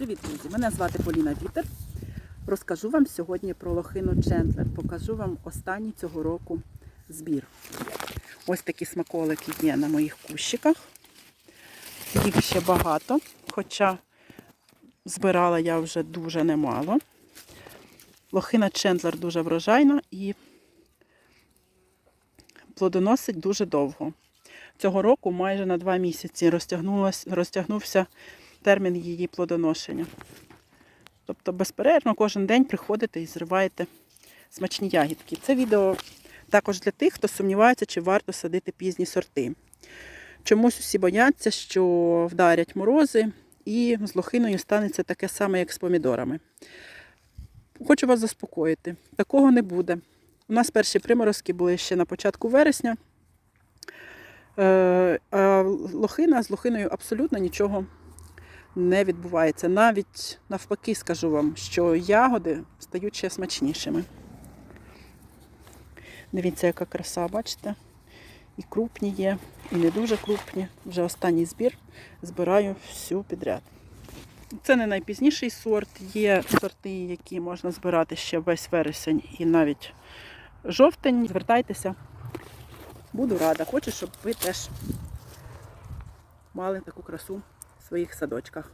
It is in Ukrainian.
Привіт, друзі! Мене звати Поліна Вітер. Розкажу вам сьогодні про лохину Чендлер. Покажу вам останній цього року збір. Ось такі смаколики є на моїх кущиках. Їх ще багато, хоча збирала я вже дуже немало. Лохина Чендлер дуже врожайна і плодоносить дуже довго. Цього року майже на два місяці розтягнувся термін її плодоношення. Тобто безперервно кожен день приходите і зриваєте смачні ягідки. Це відео також для тих, хто сумнівається, чи варто садити пізні сорти. Чомусь усі бояться, що вдарять морози, і з лохиною станеться таке саме, як з помідорами. Хочу вас заспокоїти, такого не буде. У нас перші приморозки були ще на початку вересня. Е, лохина з лохиною абсолютно нічого не відбувається. Навіть навпаки, скажу вам, що ягоди стають ще смачнішими. Дивіться, яка краса, бачите? І крупні є, і не дуже крупні. Вже останній збір збираю всю підряд. Це не найпізніший сорт. Є сорти, які можна збирати ще весь вересень і навіть жовтень. Звертайтеся. Буду рада. Хочу, щоб ви теж мали таку красу своїх садочках.